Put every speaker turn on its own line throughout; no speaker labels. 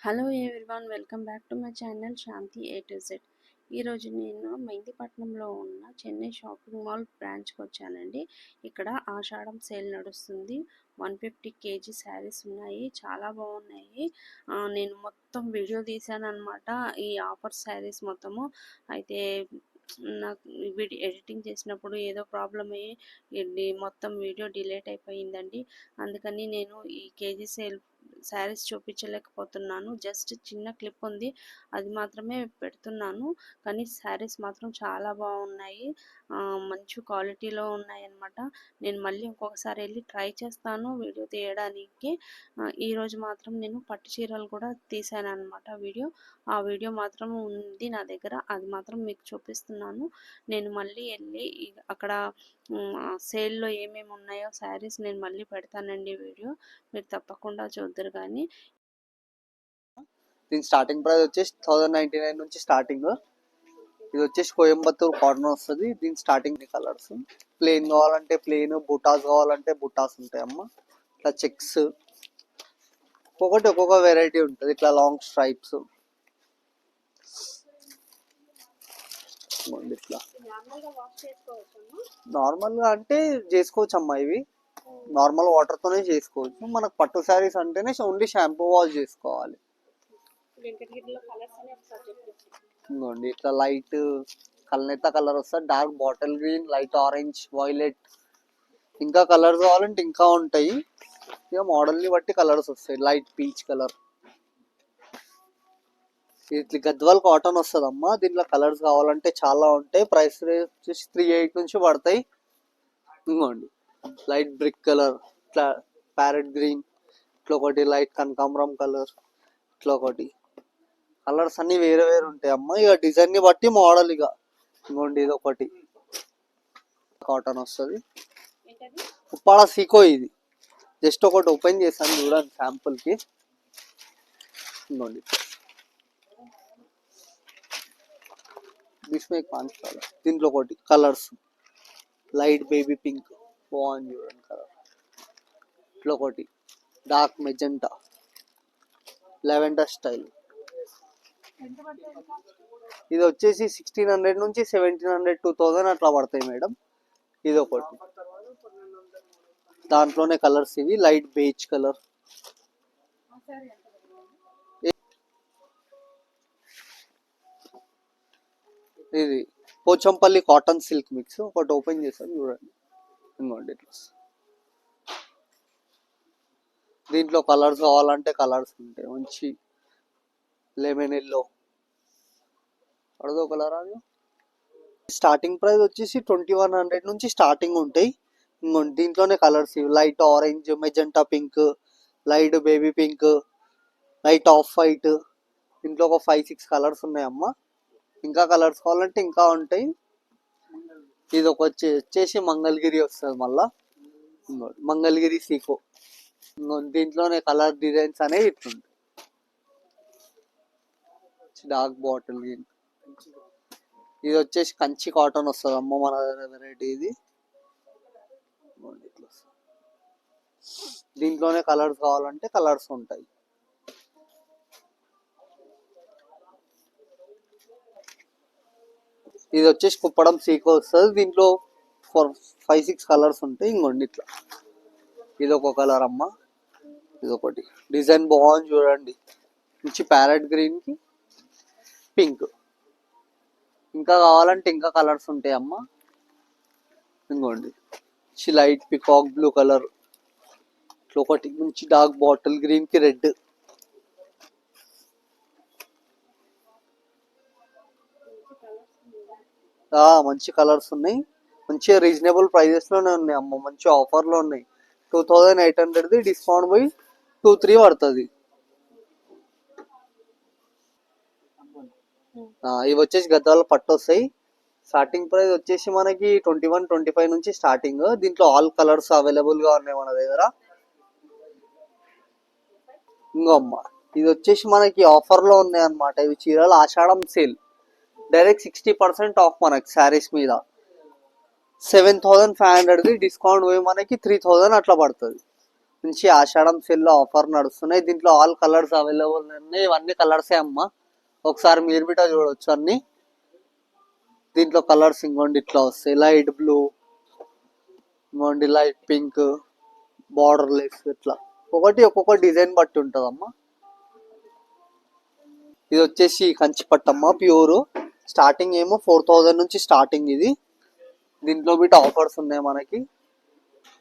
Hello everyone welcome back to my channel Shanti A to Z ఈరోజు నేను మెహందీపట్నంలో ఉన్న Chennai shopping mall బ్రాంచ్కి వచ్చానండి. ఇక్కడ ఆషాఢం సేల్ నడుస్తుంది. వన్ ఫిఫ్టీ కేజీ శారీస్ ఉన్నాయి. చాలా బాగున్నాయి. నేను మొత్తం వీడియో తీశాను అనమాట ఈ ఆఫర్ శారీస్ మొత్తము. అయితే నాకు వీడియో ఎడిటింగ్ చేసినప్పుడు ఏదో ప్రాబ్లం అయ్యి మొత్తం వీడియో డిలేట్ అయిపోయిందండి. అందుకని నేను ఈ కేజీ సేల్ శారీస్ చూపించలేకపోతున్నాను. జస్ట్ చిన్న క్లిప్ ఉంది. అది మాత్రమే పెడుతున్నాను. కానీ శారీస్ మాత్రం చాలా బాగున్నాయి. మంచి క్వాలిటీలో ఉన్నాయి అనమాట నేను మళ్ళీ ఇంకొకసారి వెళ్ళి ట్రై చేస్తాను వీడియో తీయడానికి. ఈరోజు మాత్రం నేను పట్టు చీరలు కూడా తీసాను అనమాట వీడియో. ఆ వీడియో మాత్రం ఉంది నా దగ్గర. అది మాత్రం మీకు చూపిస్తున్నాను. నేను మళ్ళీ వెళ్ళి అక్కడ సేల్లో ఏమేమి ఉన్నాయో శారీస్ నేను మళ్ళీ పెడతానండి వీడియో. మీరు తప్పకుండా చూద్దాం. చూద్దరు కానీ
దీని స్టార్టింగ్ ప్రైస్ వచ్చేసి థౌసండ్ నైన్టీ నైన్ నుంచి స్టార్టింగ్ ఇది వచ్చేసి కోయంబత్తూర్ కాటన్ వస్తుంది. దీని స్టార్టింగ్ కలర్స్ ప్లెయిన్ కావాలంటే ప్లెయిన్ బుటాస్ కావాలంటే బుటాస్ ఉంటాయి అమ్మ ఇట్లా చెక్స్ ఒక్కొక్కటి ఒక్కొక్క వెరైటీ ఉంటుంది. ఇట్లా లాంగ్ స్ట్రైప్స్ ఇట్లా. నార్మల్గా అంటే చేసుకోవచ్చు అమ్మా ఇవి. నార్మల్ వాటర్ తోనే చేసుకోవచ్చు. మనకు పట్టు శారీస్ అంటేనే ఓన్లీ షాంపూ వాష్ చేసుకోవాలి. ఇట్లా లైట్ కల్నేత కలర్ వస్తుంది dark bottle green light orange violet ఇంకా కలర్స్ కావాలంటే ఇంకా ఉంటాయి. ఇక మోడల్ని బట్టి కలర్స్ వస్తాయి. లైట్ పీచ్ కలర్ ఇది గద్వాల్ కాటన్ వస్తుంది అమ్మా దీంట్లో కలర్స్ కావాలంటే చాలా ఉంటాయి. ప్రైస్ వచ్చేసి త్రీ ఎయిట్ నుంచి పడతాయి. ఇంకోండి. లైట్ బ్రిక్ కలర్ ఇట్లా ప్యారెట్ గ్రీన్ ఇట్లా ఒకటి లైట్ కనకాంబరం కలర్ ఇట్లా ఒకటి. కలర్స్ అన్ని వేరే వేరే ఉంటాయి. అమ్మ ఇక డిజైన్ని బట్టి మోడల్ ఇక. ఇంకోండి ఇది ఒకటి. కాటన్ వస్తుంది. ఉప్పాడ సీకో ఇది. జస్ట్ ఒకటి ఓపెన్ చేశాను చూడండి శాంపుల్కి ఇంకోండి. దిస్ మే దీంట్లో ఒకటి కలర్స్. Light baby pink. బాగుంది చూడండి కలర్ ఇట్లా ఒకటి డార్క్ మెజెంటా లెవెండర్ స్టైల్ ఇది వచ్చేసి సిక్స్టీన్ హండ్రెడ్ నుంచి సెవెంటీన్ హండ్రెడ్ టూ థౌజండ్ అట్లా పడతాయి మేడం. ఇది ఒకటి. దాంట్లోనే కలర్స్ ఇవి. లైట్ బేజ్ కలర్ ఇది పోచంపల్లి కాటన్ సిల్క్ మిక్స్ ఒకటి ఓపెన్ చేసాను చూడండి. ఇంకోండి ఇట్లా. దీంట్లో కలర్స్ కావాలంటే కలర్స్ ఉంటాయి మంచి లెమన్ ఎల్లో. అడదో కలర్ అది? స్టార్టింగ్ ప్రైస్ వచ్చేసి ట్వంటీ వన్ హండ్రెడ్ నుంచి స్టార్టింగ్ ఉంటాయి. ఇంకోండి దీంట్లోనే కలర్స్ ఇవి. Light orange magenta pink light baby pink light off white. దీంట్లో ఒక ఫైవ్ సిక్స్ కలర్స్ ఉన్నాయమ్మా. ఇంకా కలర్స్ కావాలంటే ఇంకా ఉంటాయి. ఇది ఒక వచ్చేసి మంగళగిరి వస్తుంది మళ్ళా. మంగళగిరి సీకో దీంట్లోనే కలర్ డిజైన్స్ అనేవి ఇట్లుంటాయి. డార్క్ బాటిల్ ఇది వచ్చేసి కంచి కాటన్ వస్తుంది అమ్మ మన వెరైటీ ఇది. దీంట్లోనే కలర్స్ కావాలంటే కలర్స్ ఉంటాయి. ఇది వచ్చేసి కుప్పడం సీకో వస్తుంది దీంట్లో ఫోర్ ఫైవ్ సిక్స్ కలర్స్ ఉంటాయి. ఇంకోండి ఇట్లా. ఇది ఒక కలర్ అమ్మ. ఇది ఒకటి డిజైన్ బాగుంది చూడండి. మంచి ప్యారెట్ గ్రీన్కి పింక్ ఇంకా కావాలంటే ఇంకా కలర్స్ ఉంటాయి అమ్మ. ఇంకోండి. మంచి లైట్ పికాక్ బ్లూ కలర్ ఇట్లా ఒకటి. మంచి డార్క్ బాటిల్ గ్రీన్కి రెడ్ మంచి కలర్స్ ఉన్నాయి. మంచిగా రీజనబుల్ ప్రైజెస్లోనే ఉన్నాయి అమ్మ. మంచి ఆఫర్లో ఉన్నాయి. టూ థౌజండ్ ఎయిట్ హండ్రెడ్ది డిస్కౌంట్ పోయి టూ త్రీ పడుతుంది. ఇవి వచ్చేసి గద్దాలు పట్టు వస్తాయి. స్టార్టింగ్ ప్రైస్ వచ్చేసి మనకి ట్వంటీ వన్ ట్వంటీ ఫైవ్ నుంచి స్టార్టింగ్. దీంట్లో ఆల్ కలర్స్ అవైలబుల్గా ఉన్నాయి మన దగ్గర. ఇంకో అమ్మ ఇది వచ్చేసి మనకి ఆఫర్లో ఉన్నాయి అన్నమాట. ఇవి చీరలు Ashadham sale. Direct sixty percent off మనకి శారీస్ మీద. సెవెన్ థౌసండ్ ఫైవ్ హండ్రెడ్ది డిస్కౌంట్ పోయి మనకి త్రీ థౌసండ్ అట్లా పడుతుంది. మంచి ఆషాఢం సెల్లో ఆఫర్ నడుస్తున్నాయి. దీంట్లో ఆల్ కలర్స్ అవైలబుల్ ఉన్నాయి ఇవన్నీ కలర్సే అమ్మా. ఒకసారి మీరు బిటా చూడొచ్చు అన్ని. దీంట్లో కలర్స్ ఇంకోండి ఇట్లా వస్తాయి. లైట్ బ్లూ ఇంకోండి లైట్ పింక్ బార్డర్ లెస్ ఇట్లా. ఒకటి ఒక్కొక్క డిజైన్ బట్టి ఉంటుందమ్మా. ఇది వచ్చేసి కంచి పట్టమ్మ ప్యూర్. స్టార్టింగ్ ఏమో ఫోర్ థౌజండ్ నుంచి స్టార్టింగ్ ఇది. దీంట్లో బిట్ ఆఫర్స్ ఉన్నాయి మనకి.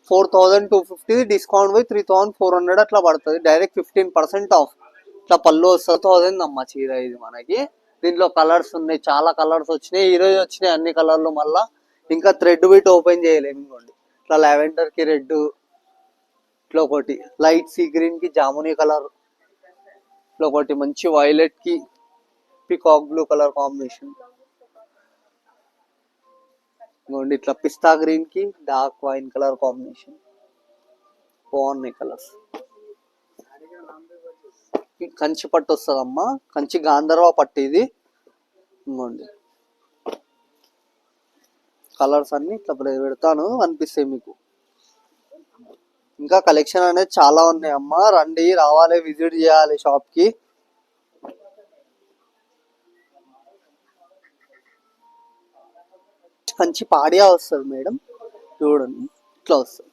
Four thousand two fifty discount పోయి త్రీ థౌసండ్ ఫోర్ హండ్రెడ్ అట్లా పడుతుంది. Direct fifteen percent off. ఇట్లా పళ్ళు వస్తుంది. థౌసండ్ అమ్మ చీర ఇది మనకి. దీంట్లో కలర్స్ ఉన్నాయి. చాలా కలర్స్ వచ్చినాయి. ఈ రోజు వచ్చినాయి అన్ని కలర్లు మళ్ళా. ఇంకా థ్రెడ్ బిట్ ఓపెన్ చేయలేము ఇంకోండి ఇట్లా లెవెండర్కి రెడ్ ఇట్లా ఒకటి. లైట్ సీ గ్రీన్కి జామునీ కలర్. ఇట్లా ఒకటి. మంచి వైలెట్కి పికాక్ బ్లూ కలర్ కాంబినేషన్ ఇదిగోండి ఇట్లా పిస్తా గ్రీన్కి డార్క్ వైన్ కలర్ కాంబినేషన్ బాగున్నాయి కలర్స్ కంచి పట్టు వస్తుందమ్మా. కంచి గాంధర్వ పట్టు ఇది. ఇదిగోండి. కలర్స్ అన్ని ఇట్లా పెడతాను అనిపిస్తాయి మీకు. ఇంకా కలెక్షన్ అనేది చాలా ఉన్నాయి అమ్మా రండి రావాలి విజిట్ చేయాలి షాప్కి కంచి పాడియా వస్తుంది మేడం. చూడండి ఇట్లా వస్తుంది.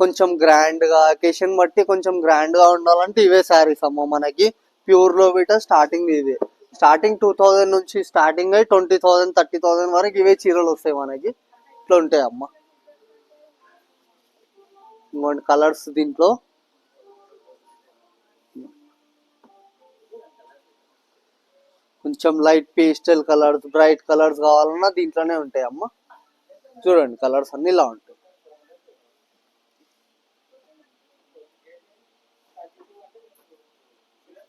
కొంచెం గ్రాండ్గా అకేషన్ బట్టి కొంచెం గ్రాండ్గా ఉండాలంటే ఇవే శారీస్ అమ్మ. మనకి ప్యూర్లో బిట స్టార్టింగ్ ఇవే స్టార్టింగ్ టూ థౌజండ్ నుంచి స్టార్టింగ్ అయ్యి ట్వంటీ థౌసండ్ థర్టీ థౌసండ్ వరకు ఇవే చీరలు వస్తాయి మనకి. ఇట్లా ఉంటాయి అమ్మ. ఇంకోటి కలర్స్ దీంట్లో. కొంచెం light pastel colours bright colours కావాలన్నా దీంట్లోనే ఉంటాయి అమ్మ. చూడండి కలర్స్ అన్ని ఇలా ఉంటాయి.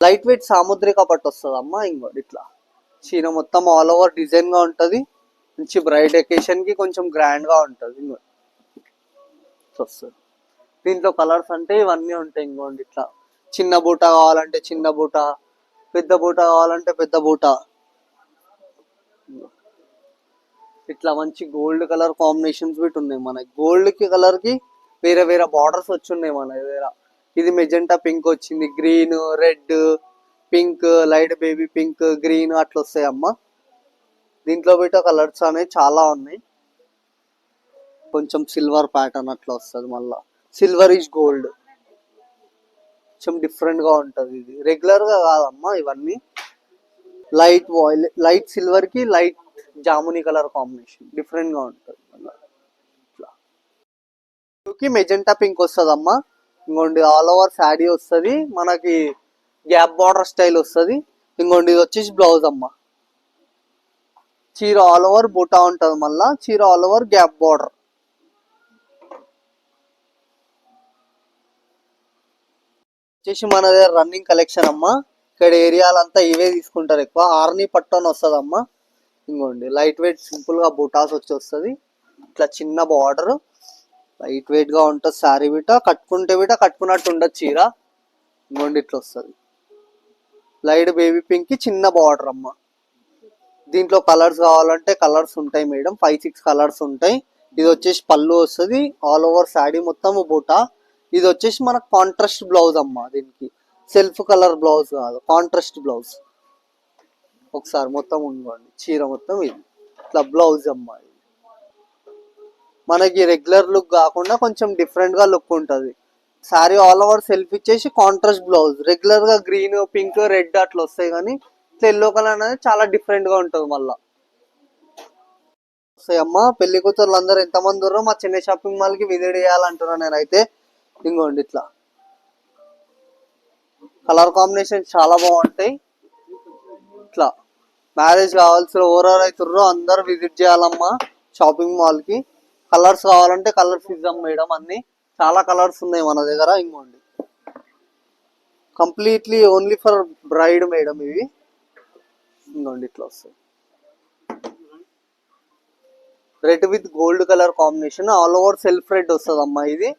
లైట్ వెయిట్ సాముద్రిక పట్టు వస్తుంది అమ్మ ఇంకోటి ఇట్లా. చీర మొత్తం ఆల్ ఓవర్ డిజైన్గా ఉంటది. మంచి బ్రైట్ ఎకేషన్కి కొంచెం గ్రాండ్గా ఉంటది ఇంకోటి. వస్తుంది. దీంట్లో కలర్స్ అంటే ఇవన్నీ ఉంటాయి ఇంకోండి ఇట్లా. చిన్న బూట కావాలంటే చిన్న బూట పెద్ద బూట కావాలంటే పెద్ద బూట. ఇట్లా మంచి గోల్డ్ కలర్ కాంబినేషన్స్ బిట్ ఉన్నాయి మన. గోల్డ్కి కలర్కి వేరే వేరే బార్డర్స్ వచ్చి ఉన్నాయి మన దగ్గర. ఇది మెజెంటా పింక్ వచ్చింది. Green red pink light baby pink green అట్లా వస్తాయి అమ్మ దీంట్లో బిట్ట కలర్స్ అనేవి చాలా ఉన్నాయి. కొంచెం సిల్వర్ ప్యాటర్న్ అట్లా వస్తుంది మళ్ళా. Silver is gold. కొంచెం డిఫరెంట్గా ఉంటది ఇది. రెగ్యులర్గా కాదమ్మా ఇవన్నీ. లైట్ వాయిల్ లైట్ సిల్వర్కి లైట్ జామునీ కలర్ కాంబినేషన్ డిఫరెంట్గా ఉంటది. ఇట్లా కి మెజెంటా పింక్ వస్తుంది అమ్మా ఇంకోండి ఆల్ ఓవర్ శాడీ వస్తుంది. మనకి గ్యాప్ బార్డర్ స్టైల్ వస్తుంది. ఇంకోండి ఇది వచ్చేసి బ్లౌజ్ అమ్మా. చీర ఆల్ ఓవర్ బుటా ఉంటది మళ్ళా. చీర ఆల్ ఓవర్ గ్యాప్ బార్డర్ వచ్చేసి మన దగ్గర రన్నింగ్ కలెక్షన్ అమ్మా. ఇక్కడ ఏరియాలంతా ఇవే తీసుకుంటారు ఎక్కువ. ఆర్ని పట్టు అని వస్తుంది అమ్మా ఇంకోండి లైట్ వెయిట్ సింపుల్గా బుటాస్ వచ్చి వస్తుంది ఇట్లా చిన్న బార్డర్ లైట్ వెయిట్గా ఉంటుంది శారీ బిట కట్టుకుంటే బిట కట్టుకున్నట్టు ఉండదు చీర. ఇంకోండి ఇట్లా వస్తుంది. లైట్ బేబీ పింక్ చిన్న బార్డర్ అమ్మ. దీంట్లో కలర్స్ కావాలంటే కలర్స్ ఉంటాయి మేడం ఫైవ్ సిక్స్ కలర్స్ ఉంటాయి. ఇది వచ్చేసి పళ్ళు వస్తుంది. ఆల్ ఓవర్ శాడీ మొత్తం బుటా. ఇది వచ్చేసి మనకు కాంట్రాస్ట్ బ్లౌజ్ అమ్మ దీనికి. సెల్ఫ్ కలర్ బ్లౌజ్ కాదు కాంట్రాస్ట్ బ్లౌజ్ ఒకసారి మొత్తం ఉండండి చీర మొత్తం ఇది. ఇట్లా బ్లౌజ్ అమ్మ ఇది. మనకి రెగ్యులర్ లుక్ కాకుండా కొంచెం డిఫరెంట్గా లుక్ ఉంటుంది. సారీ ఆల్ ఓవర్ సెల్ఫ్ ఇచ్చేసి కాంట్రాస్ట్ బ్లౌజ్ రెగ్యులర్గా గ్రీన్ పింక్ రెడ్ అట్లా వస్తాయి కానీ ఇట్లా ఎల్లో కలర్ అనేది చాలా డిఫరెంట్గా ఉంటుంది మళ్ళీ. మళ్ళా వస్తాయి అమ్మ పెళ్ళి కూతుర్లు అందరూ ఎంతమంది ఉన్నారో మా చిన్న షాపింగ్ మాల్కి విజిట్ చేయాలంటున్నాను నేనైతే. ఇంకోండి ఇట్లా. కలర్ కాంబినేషన్ చాలా బాగుంటాయి. ఇట్లా. మ్యారేజ్ కావాల్సిన ఓవరాల్ అవుతుర్రో అందరు విజిట్ చేయాలమ్మా షాపింగ్ మాల్కి కలర్స్ కావాలంటే కలర్స్ ఇద్దాం మేడం అన్ని. చాలా కలర్స్ ఉన్నాయి మన దగ్గర ఇంకోండి completely only for bride madam ఇవి. ఇంకోండి ఇట్లా వస్తాయి. Red with gold colour combination all over self red వస్తుంది అమ్మా ఇది.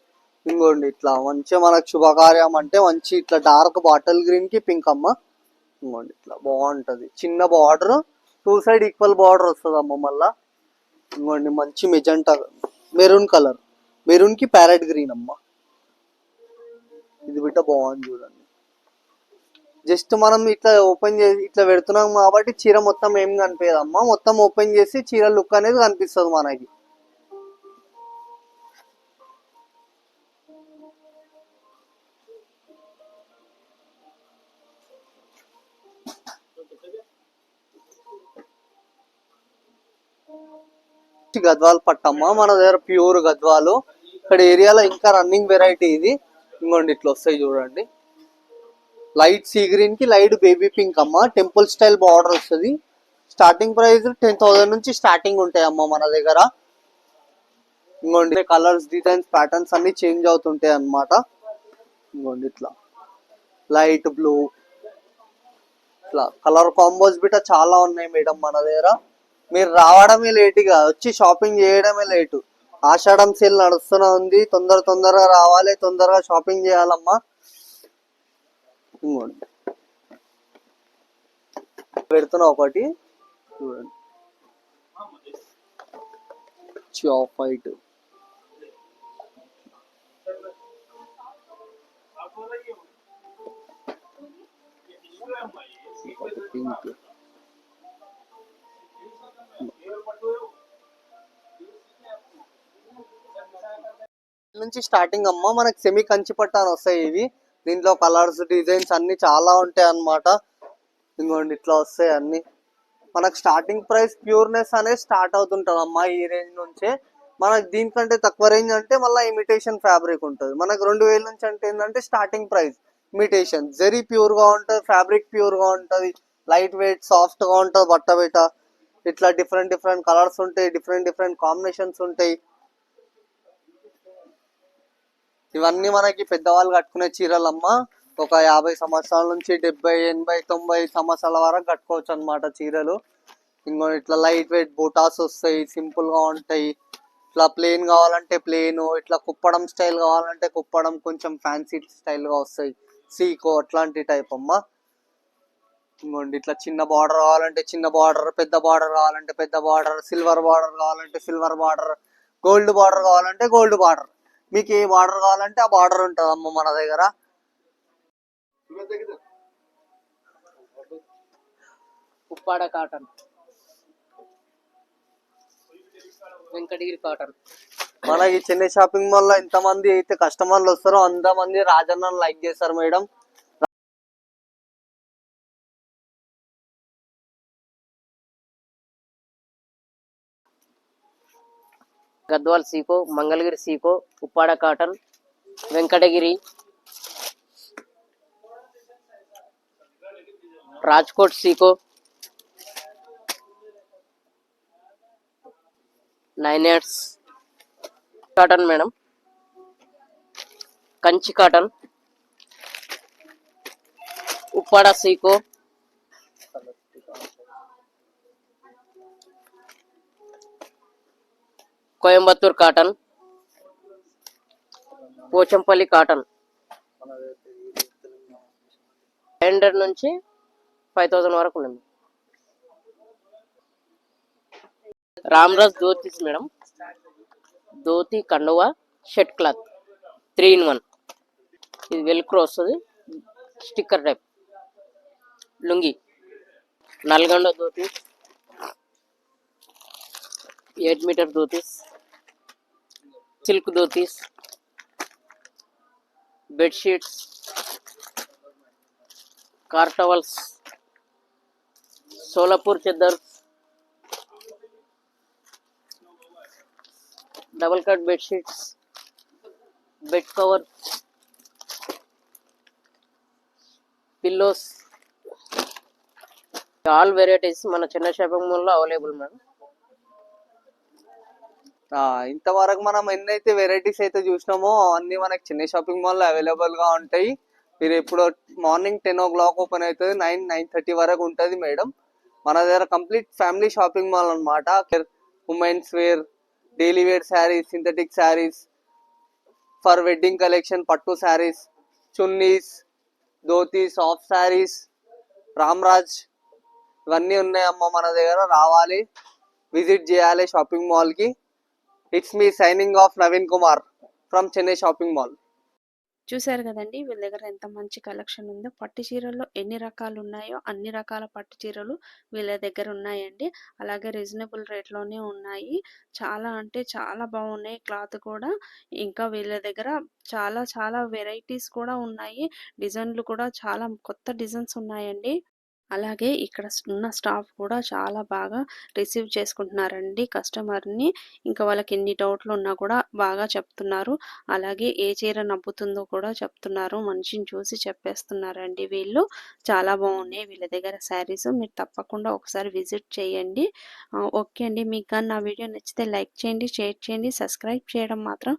ఇంకోండి ఇట్లా మంచిగా మనకు శుభకార్యం అంటే మంచి ఇట్లా డార్క్ బాటిల్ గ్రీన్కి పింక్ అమ్మ. ఇంకోండి ఇట్లా బాగుంటది. చిన్న border two side equal border వస్తుంది అమ్మ మళ్ళా. ఇంకోండి మంచి మెజెంటా మెరూన్ కలర్ మెరూన్కి ప్యారెట్ గ్రీన్ అమ్మ. ఇది బిట్ట బాగుంది చూడండి. జస్ట్ మనం ఇట్లా ఓపెన్ చేసి ఇట్లా పెడుతున్నాం కాబట్టి చీర మొత్తం ఏం కనిపించదు అమ్మా మొత్తం ఓపెన్ చేసి చీర లుక్ అనేది కనిపిస్తుంది మనకి. గద్వాల్ పట్టమ్మ. మన దగ్గర ప్యూర్ గద్వాలు. ఇక్కడ ఏరియాలో ఇంకా రన్నింగ్ వెరైటీ ఇది. ఇంకోండి ఇట్లా వస్తాయి చూడండి. లైట్ సీ గ్రీన్కి లైట్ బేబీ పింక్ అమ్మ. టెంపుల్ స్టైల్ బార్డర్ వస్తుంది. స్టార్టింగ్ ప్రైస్ టెన్ థౌసండ్ నుంచి స్టార్టింగ్ ఉంటాయి అమ్మ మన దగ్గర. ఇంకోండి కలర్స్ డిజైన్స్ ప్యాటర్న్స్ అన్ని చేంజ్ అవుతుంటాయి అన్నమాట. ఇంకోండి ఇట్లా. లైట్ బ్లూ ఇట్లా. కలర్ కాంబోస్ బిట చాలా ఉన్నాయి మేడం మన దగ్గర. మీరు రావడమే లేట్ ఇక వచ్చి షాపింగ్ చేయడమే లేటు. ఆషాఢం సేల్ నడుస్తూనే ఉంది. తొందర తొందరగా రావాలి. తొందరగా షాపింగ్ చేయాలమ్మా. ఇంకోటి. పెడుతున్నా ఒకటి. చూడండి. ఆఫ్ వైట్ పింక్ నుంచి స్టార్టింగ్ అమ్మ మనకి సెమీ కంచి పట్టాను వస్తాయి ఇవి. దీంట్లో కలర్స్ డిజైన్స్ అన్ని చాలా ఉంటాయి అన్నమాట. ఇంకోండి ఇట్లా వస్తాయి అన్ని. మనకు స్టార్టింగ్ ప్రైస్ ప్యూర్నెస్ అనేది స్టార్ట్ అవుతుంటుంది అమ్మా ఈ రేంజ్ నుంచే. మనకు దీనికంటే తక్కువ రేంజ్ అంటే మళ్ళీ ఇమిటేషన్ ఫ్యాబ్రిక్ ఉంటుంది. మనకు రెండు వేల నుంచి అంటే ఏంటంటే స్టార్టింగ్ ప్రైస్ ఇమిటేషన్ జరీ ప్యూర్గా ఉంటుంది ఫ్యాబ్రిక్ ప్యూర్గా ఉంటుంది. లైట్ వెయిట్ సాఫ్ట్గా ఉంటుంది బట్ట బిట్ట ఇట్లా డిఫరెంట్ డిఫరెంట్ కలర్స్ ఉంటాయి డిఫరెంట్ డిఫరెంట్ కాంబినేషన్స్ ఉంటాయి. ఇవన్నీ మనకి పెద్దవాళ్ళు కట్టుకునే చీరలమ్మ ఒక యాభై సంవత్సరాల నుంచి డెబ్బై ఎనభై తొంభై సంవత్సరాల వరకు కట్టుకోవచ్చు అన్నమాట చీరలు. ఇంకో ఇట్లా లైట్ వెయిట్ బూటాస్ వస్తాయి సింపుల్గా ఉంటాయి. ఇట్లా ప్లేన్ కావాలంటే ప్లెయిన్ ఇట్లా కుప్పడం స్టైల్ కావాలంటే కుప్పడం కొంచెం ఫ్యాన్సీ స్టైల్గా వస్తాయి. సీకో అట్లాంటి టైప్ అమ్మ. ఇంకోండి ఇట్లా చిన్న బార్డర్ కావాలంటే చిన్న బార్డర్ పెద్ద బార్డర్ కావాలంటే పెద్ద బార్డర్ సిల్వర్ బార్డర్ కావాలంటే సిల్వర్ బార్డర్ గోల్డ్ బార్డర్ కావాలంటే గోల్డ్ బార్డర్ మీకు ఏ బార్డర్ కావాలంటే ఆ బార్డర్ ఉంటుంది అమ్మ మన దగ్గర.
ఉప్పాడ కాటన్. వెంకటగిరి కాటన్.
మనకి చెన్నై షాపింగ్ మాల్లో ఎంతమంది అయితే కస్టమర్లు వస్తారో అంతమంది రాజన్న లైక్ చేస్తారు మేడం.
గద్వాల్ సీకో మంగళగిరి సీకో Uppada cotton Venkatagiri Rajkot Seeko nine eights cotton madam. Kanchi cotton Uppada Seeko Coimbatore cotton Pochampally cotton. Five hundred నుంచి ఫైవ్ థౌజండ్ వరకు ఉంది రామ్రాజ్ ధోతీస్ మేడం. ధోతి కండువా shirt cloth. Three in one ఇది వెల్క్రో వస్తుంది. Sticker type lungi. Nalgonda dhotis eight metre dhotis. Silk dhotis bedsheets car towels Solapur చెద్దర్ double cut bedsheets bed cover pillows. All varieties మన చిన్న shopping మాల్లో available madam
ఇంతవరకు మనం ఎన్నైతే varieties అయితే చూసినామో అన్ని మనకి చిన్న షాపింగ్ మాల్ అవైలబుల్గా ఉంటాయి. మీరు ఎప్పుడు morning ten o'clock open అవుతుంది నైన్ నైన్ థర్టీ వరకు ఉంటుంది మేడం. మన దగ్గర కంప్లీట్ ఫ్యామిలీ షాపింగ్ మాల్ అనమాట women's wear daily wear saris synthetic saris for wedding collection పట్టు శారీస్ చున్నీస్ ధోతి సాఫ్ట్ శారీస్ రామ్రాజ్ ఇవన్నీ ఉన్నాయమ్మ మన దగ్గర. రావాలి విజిట్ చేయాలి షాపింగ్ మాల్కి. It's me signing off Naveen Kumar from Chennai shopping mall
చూశారు కదండి వీళ్ళ దగ్గర ఎంత మంచి కలెక్షన్ ఉందో. పట్టు చీరల్లో ఎన్ని రకాలు ఉన్నాయో అన్ని రకాల పట్టు చీరలు వీళ్ళ దగ్గర ఉన్నాయండి. అలాగే రీజనబుల్ రేట్లోనే ఉన్నాయి. చాలా అంటే చాలా బాగున్నాయి. క్లాత్ కూడా ఇంకా వీళ్ళ దగ్గర చాలా చాలా వెరైటీస్ కూడా ఉన్నాయి. డిజైన్లు కూడా చాలా కొత్త డిజైన్స్ ఉన్నాయండి. అలాగే ఇక్కడ ఉన్న స్టాఫ్ కూడా చాలా బాగా రిసీవ్ చేసుకుంటున్నారండి కస్టమర్ని. ఇంకా వాళ్ళకి ఎన్ని డౌట్లు ఉన్నా కూడా బాగా చెప్తున్నారు. అలాగే ఏ చీర నవ్వుతుందో కూడా చెప్తున్నారు. మనిషిని చూసి చెప్పేస్తున్నారండి వీళ్ళు. చాలా బాగున్నాయి వీళ్ళ దగ్గర శారీస్. మీరు తప్పకుండా ఒకసారి విజిట్ చేయండి. ఓకే అండి. మీకు కానీ నా వీడియో నచ్చితే లైక్ చేయండి షేర్ చేయండి. సబ్స్క్రైబ్ చేయడం మాత్రం